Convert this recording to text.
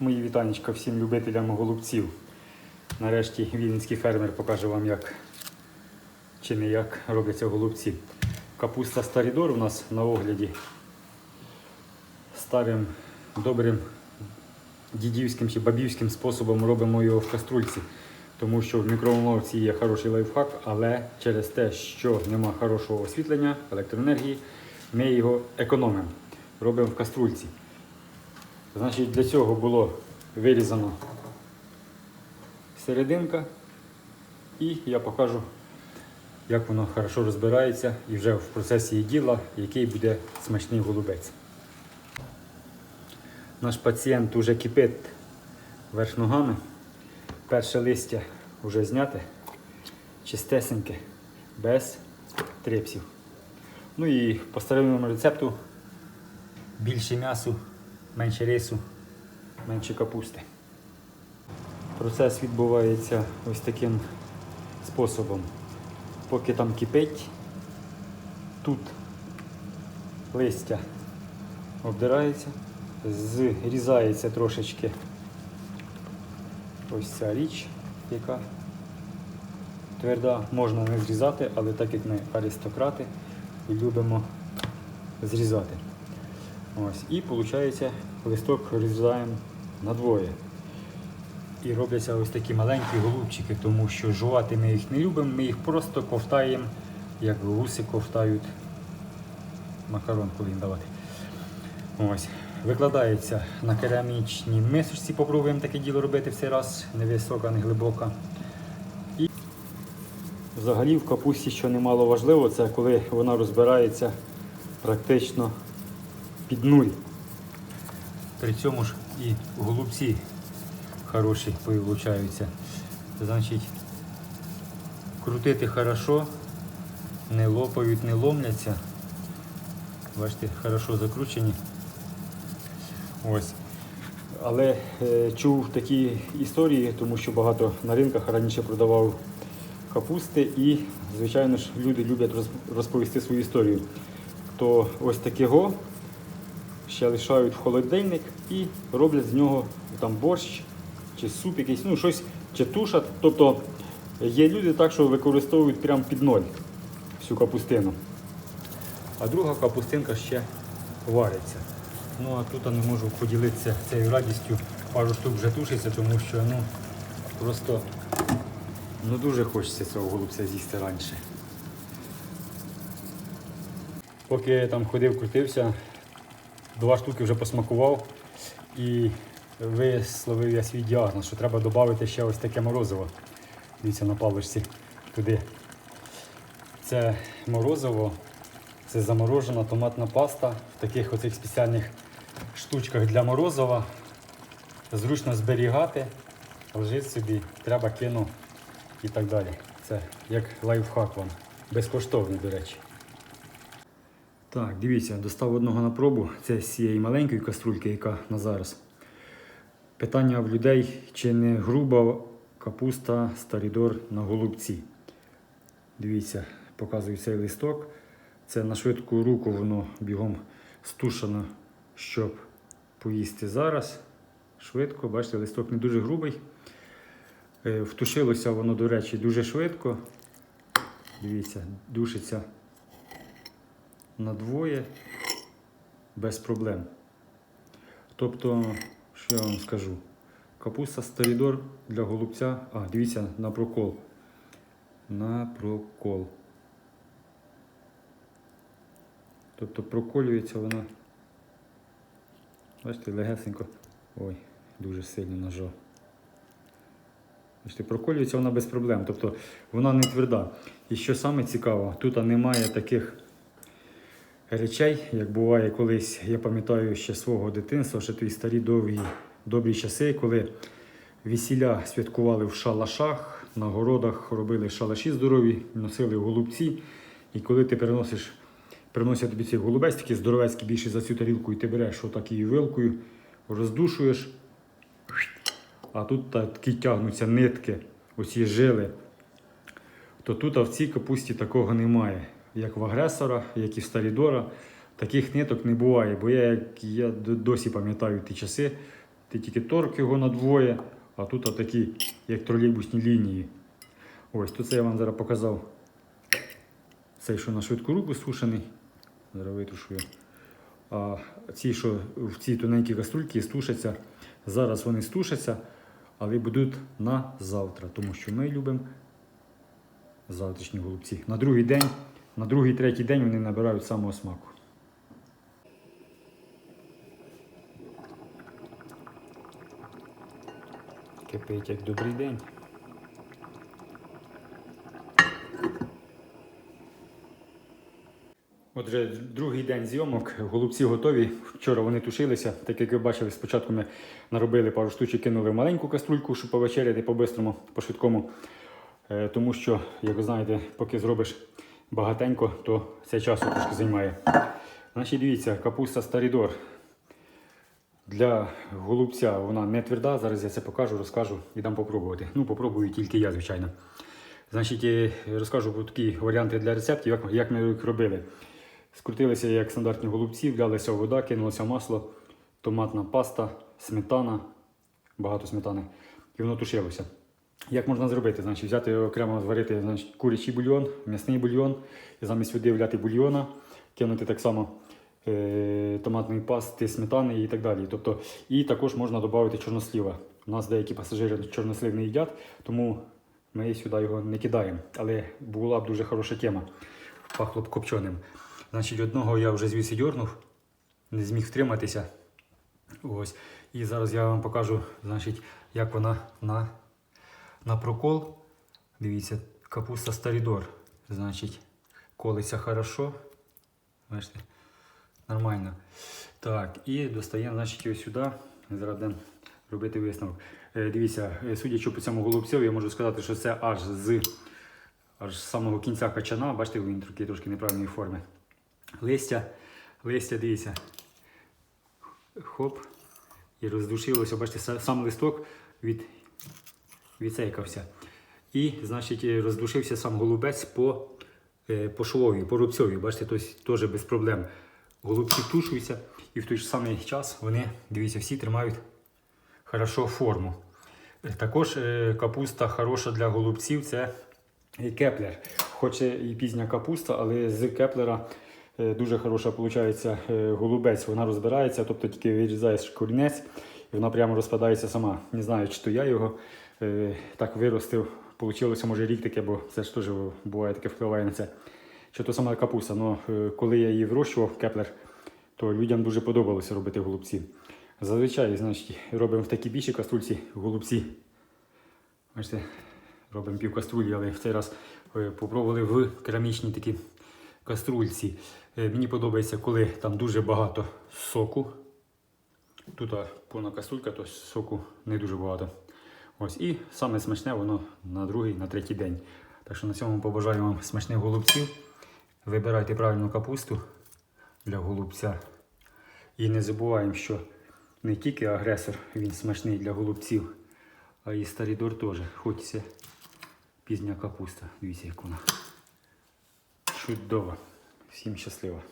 Мої вітанечка всім любителям голубців. Нарешті вінницький фермер покаже вам, як чи не як робляться голубці. Капуста Старідор у нас на огляді старим добрим дідівським чи бабівським способом робимо його в каструльці. Тому що в мікроволновці є хороший лайфхак, але через те, що нема хорошого освітлення, електроенергії, ми його економимо. Робимо в каструльці. Значить, для цього було вирізано серединка, і я покажу, як воно хорошо розбирається і вже в процесі діла, який буде смачний голубець. Наш пацієнт уже кипить верх ногами. Перше листя вже зняте, чистесеньке, без трипсів. Ну і по старинному рецепту більше м'ясу, менше рису, менше капусти. Процес відбувається ось таким способом. Поки там кипить, тут листя обдирається, зрізається трошечки ось ця річ, яка тверда, можна не зрізати, але так як ми аристократи любимо зрізати. Ось. І виходить, листок розрізаємо на двоє. І робляться ось такі маленькі голубчики, тому що жувати ми їх не любимо, ми їх просто ковтаємо, як гуси ковтають макарон, коли давати. Ось. Викладається на керамічній мисочці, попробуємо таке діло робити в цей раз, не висока, не глибока. І взагалі в капусті, що немало важливо, це коли вона розбирається практично під нуль. При цьому ж і голубці хороші получаються. Значить, крутити хорошо, не лопають, не ломляться. Бачите, хорошо закручені. Ось. Але е, чув такі історії, тому що багато на ринках раніше продавав капусти і, звичайно ж, люди люблять розповісти свою історію. То ось такого ще лишають в холодильник і роблять з нього там борщ чи суп якийсь, ну щось чи тушать. Тобто є люди так, що використовують прямо під ноль всю капустину. А друга капустинка ще вариться. Ну а тут я не можу поділитися цією радістю. Пару штук вже тушиться, тому що ну просто ну, дуже хочеться цього голубця з'їсти раніше. Поки я там ходив, крутився, два штуки вже посмакував і висловив я свій діагноз, що треба додати ще ось таке морозиво. Дивіться на паличці туди. Це морозиво, це заморожена томатна паста в таких оцих спеціальних штучках для морозива. Зручно зберігати, лежить собі, треба кину і так далі. Це як лайфхак вам. Безкоштовний, до речі. Так, дивіться, достав одного на пробу. Це з цієї маленької каструльки, яка на зараз. Питання в людей, чи не груба капуста старідор на голубці. Дивіться, показую цей листок. Це на швидку руку воно бігом стушено, щоб поїсти зараз. Швидко, бачите, листок не дуже грубий. Е, Втушилося воно, до речі, дуже швидко. Дивіться, душиться на двоє без проблем. Тобто, що я вам скажу? Капуста старідор для голубця. А, дивіться на прокол. На прокол. Тобто проколюється вона. Бачите, легесенько. Ой, дуже сильно нажав. Бачите, проколюється вона без проблем. Тобто вона не тверда. І що саме цікаво, тут немає таких речей, як буває колись, я пам'ятаю ще свого дитинства, ще ті старі довгі добрі часи, коли весілля святкували в шалашах, на городах робили шалаші здорові, носили голубці. І коли ти переносиш, приносять тобі цей голубець, такий здоровецький більше за цю тарілку, і ти береш отак її вилкою, роздушуєш, а тут такі тягнуться нитки, оці жили то тут а в цій капусті такого немає. Як в агресора, як і в Старідора. Таких ниток не буває. Бо я, як я досі пам'ятаю ті часи, ти тільки торк його на двоє, а тут отакі, як тролейбусні лінії. Ось, то це я вам зараз показав. Цей, що на швидку руку сушений. Зараз витушую. А ці, що в цій тоненькій каструльці стушаться, зараз вони стушаться, але будуть на завтра, тому що ми любимо завтрашні голубці. На другий день, на другий, третій день вони набирають самого смаку. Кипить як добрий день. Отже, другий день зйомок, голубці готові. Вчора вони тушилися. Так як ви бачили, спочатку ми наробили пару штучок, кинули в маленьку каструльку, щоб повечеряти по-бистрому, по-швидкому. Е, Тому що, як ви знаєте, поки зробиш багатенько, то це часу трошки займає. Значить, дивіться, капуста Старідор. Для голубця вона не тверда. Зараз я це покажу, розкажу і дам попробувати. Ну, попробую тільки я, звичайно. Значить, е, розкажу про такі варіанти для рецептів, як, ми їх робили. Скрутилися як стандартні голубці, влялася вода, кинулося масло, томатна паста, сметана, багато сметани, і воно тушилося. Як можна зробити? Значить, взяти окремо зварити значить, курячий бульйон, м'ясний бульйон, і замість води бульйона, кинути так само е, томатної пасти, сметани і так далі. Тобто, і також можна додати чорносліва. У нас деякі пасажири чорнослив не їдять, тому ми сюди його не кидаємо. Але була б дуже хороша тема. Пахло б копченим. Значить, одного я вже звідси дьорнув, не зміг втриматися. Ось. І зараз я вам покажу, значить, як вона на, на прокол. Дивіться, капуста Старідор. Значить, колиться хорошо. Бачите, нормально. Так, і достаємо, значить, ось сюди. Будемо робити висновок. Е, Дивіться, е, судячи по цьому голубцю, я можу сказати, що це аж з аж з самого кінця качана. Бачите, він трошки, трошки неправильної форми. Листя, листя, дивіться. Хоп. І роздушилося, бачите, сам листок від, відсейкався. І, значить, е, роздушився сам голубець по, е, по швові, по рубцьові. Бачите, теж без проблем. Голубці тушуються і в той ж самий час вони, дивіться, всі тримають хорошо форму. Е, Також капуста хороша для голубців це кеплер. Хоч і пізня капуста, але з кеплера дуже хороша виходить голубець. Вона розбирається, тобто тільки вирізаєш корінець і вона прямо розпадається сама. Не знаю, чи то я його так виростив. Получилося, може, рік таке, бо це ж теж буває таке впливає на це. Чи то сама капуста. Но е, коли я її вирощував, кеплер, то людям дуже подобалося робити голубці. Зазвичай, значить, робимо в такій більшій каструльці голубці. Бачите, робимо пів каструлі, але в цей раз е, попробували в керамічній такій каструльці. Е, Мені подобається, коли там дуже багато соку. Тут повна каструлька, то соку не дуже багато. Ось, і саме смачне воно на другий, на третій день. Так що на цьому побажаю вам смачних голубців. Вибирайте правильну капусту для голубця. І не забуваємо, що не тільки агресор він смачний для голубців, а і старідор теж. Хоч це пізня капуста. Дивіться, як вона. Чудово. Всім щасливо.